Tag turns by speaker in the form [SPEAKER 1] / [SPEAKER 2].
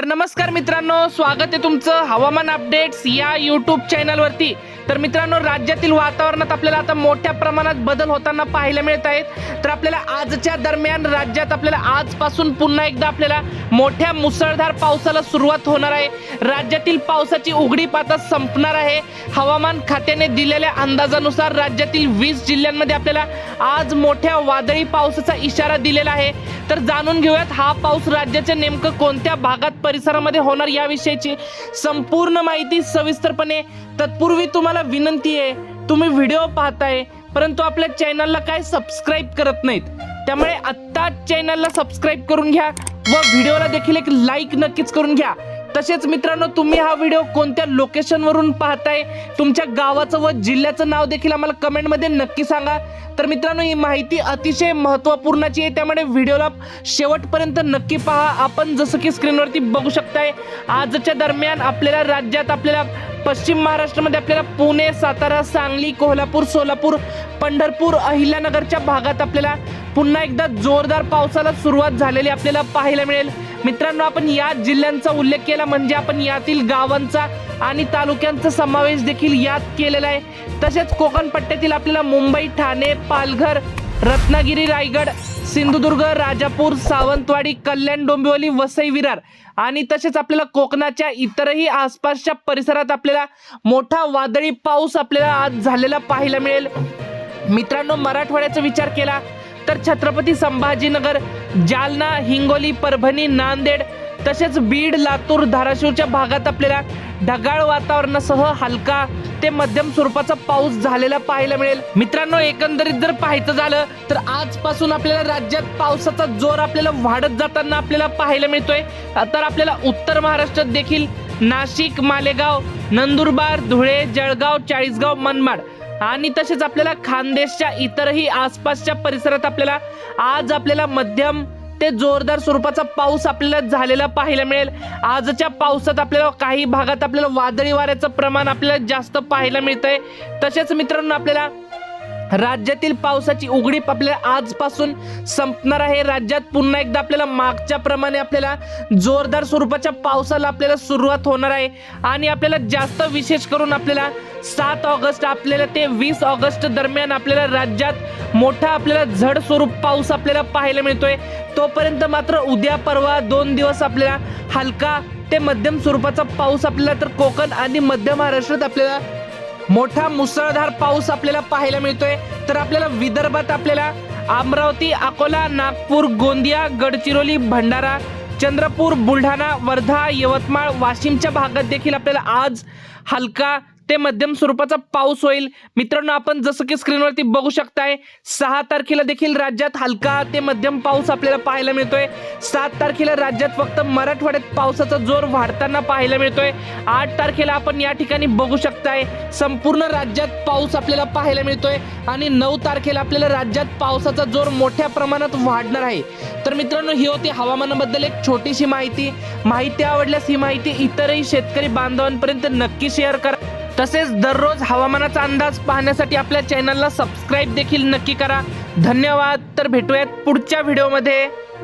[SPEAKER 1] तर नमस्कार मित्रांनो स्वागत आहे तुमचं हवामान अपडेट्स या यूट्यूब चॅनलवरती तर मित्रांनो राज्यातील वातावरणात आपल्याला आता मोठ्या प्रमाणात बदल होताना पाहायला मिळत आहेत. तर आपल्याला आजच्या दरम्यान राज्यात आपल्याला आजपासून पुन्हा एकदा आपल्याला मोठ्या मुसळधार पावसाला सुरुवात होणार आहे. राज्यातील पावसाची उघडीप आता संपणार आहे. हवामान खात्याने दिलेल्या अंदाजानुसार राज्यातील वीस जिल्ह्यांमध्ये आपल्याला आज मोठ्या वादळी पावसाचा इशारा दिलेला आहे. तर जाणून घेऊयात हा पाऊस राज्याच्या नेमकं कोणत्या भागात परिसरामध्ये होणार याविषयीची संपूर्ण माहिती सविस्तरपणे. तत्पूर्वी तुम्हाला विनंती आहे तुम्ही व्हिडिओ पाहताय परंतु आपल्या चॅनलला काय सबस्क्राईब करत नाहीत. त्यामुळे आत्ता चॅनलला सबस्क्राईब करून घ्या व व्हिडिओला देखील एक लाईक नक्कीच करून घ्या. तसेच मित्रांनो तुम्ही हा व्हिडिओ कोणत्या लोकेशनवरून पाहताय तुमच्या गावाचं व जिल्ह्याचं नाव देखील आम्हाला कमेंटमध्ये नक्की सांगा. तर मित्रांनो ही माहिती अतिशय महत्त्वपूर्णाची आहे त्यामुळे व्हिडिओला शेवटपर्यंत नक्की पहा. आपण जसं की स्क्रीनवरती बघू शकताय आजच्या दरम्यान आपल्याला राज्यात आपल्याला पश्चिम महाराष्ट्रामध्ये आपल्याला पुणे सातारा सांगली कोल्हापूर सोलापूर पंढरपूर अहिल्यानगरच्या भागात आपल्याला पुन्हा एकदा जोरदार पावसाला सुरुवात झालेली आपल्याला पाहायला मिळेल. मित्रांनो आपण या जिल्ह्यांचा उल्लेख केला म्हणजे आपण यातील गावांचा आणि तालुक्यांचा समावेश देखील यात केलेला आहे. तसेच कोकण पट्ट्यातील आपल्याला मुंबई ठाणे पालघर रत्नागिरी रायगड सिंधुदुर्ग राजापूर सावंतवाडी कल्याण डोंबिवली वसई विरार आणि तसेच आपल्याला कोकणाच्या इतरही आसपासच्या परिसरात आपल्याला मोठा वादळी पाऊस आपल्याला आज झालेला पाहायला मिळेल. मित्रांनो मराठवाड्याचा विचार केला तर छत्रपती संभाजीनगर जालना हिंगोली परभणी नांदेड तसेच बीड लातूर धाराशिवच्या भागात आपल्याला ढगाळ वातावरणासह हलका ते मध्यम स्वरूपाचा पाऊस झालेला पाहायला मिळेल. मित्रांनो एकंदरीत जर पाहायचं झालं तर आजपासून आपल्याला राज्यात पावसाचा जोर आपल्याला वाढत जाताना आपल्याला पाहायला मिळतोय. तर आपल्याला उत्तर महाराष्ट्रात देखील नाशिक मालेगाव नंदुरबार धुळे जळगाव चाळीसगाव मनमाड आणि तसेच आपल्याला खानदेशच्या इतरही आसपासच्या परिसरात आपल्याला आज आपल्याला मध्यम ते जोरदार स्वरूपाचा पाऊस आपल्याला झालेला पाहायला मिळेल. आजच्या पावसात आपल्याला काही भागात आपल्याला वादळी वाऱ्याचं प्रमाण आपल्याला जास्त पाहायला मिळतंय. तसेच मित्रांनो आपल्याला राज्यातील पावसाची उघडीप आपल्याला आजपासून संपणार आहे. राज्यात पुन्हा एकदा आपल्याला मागच्या प्रमाणे आपल्याला जोरदार स्वरूपाच्या पावसाला आपल्याला सुरुवात होणार आहे. आणि आपल्याला जास्त विशेष करून आपल्याला सात ऑगस्ट आपल्याला ते वीस ऑगस्ट दरम्यान आपल्याला राज्यात मोठा आपल्याला झड स्वरूप पाऊस आपल्याला पाहायला मिळतोय. तोपर्यंत मात्र उद्या परवा दोन दिवस आपल्याला हलका ते मध्यम स्वरूपाचा पाऊस आपल्याला तर कोकण आणि मध्य महाराष्ट्रात आपल्याला मोठा मुसळधार पाऊस आपल्याला पाहायला मिळतोय. तर आपल्याला विदर्भात आपल्याला अमरावती अकोला नागपूर गोंदिया गडचिरोली भंडारा चंद्रपूर बुलढाणा वर्धा यवतमाळ वाशिमच्या भागात देखील आपल्याला आज हलका ते मध्यम स्वरूपाचा पाऊस होईल. मित्रांनो आपण जसं की स्क्रीनवरती बघू शकताय सहा तारखेला देखील राज्यात हलका ते मध्यम पाऊस आपल्याला पाहायला मिळतोय. सात तारखेला राज्यात फक्त मराठवाड्यात पावसाचा जोर वाढताना पाहायला मिळतोय. आठ तारखेला आपण या ठिकाणी बघू शकताय संपूर्ण राज्यात पाऊस आपल्याला पाहायला मिळतोय आणि नऊ तारखेला आपल्याला राज्यात पावसाचा जोर मोठ्या प्रमाणात वाढणार आहे. तर मित्रांनो ही होती हवामानाबद्दल एक छोटीशी माहिती. माहिती आवडल्यास ही माहिती इतरही शेतकरी बांधवांपर्यंत नक्की शेअर करा. तसेच दररोज हवामानाचा अंदाज पाहण्यासाठी आपल्या चॅनलला सबस्क्राईब देखील नक्की करा. धन्यवाद. तर भेटूयात पुढच्या व्हिडिओमध्ये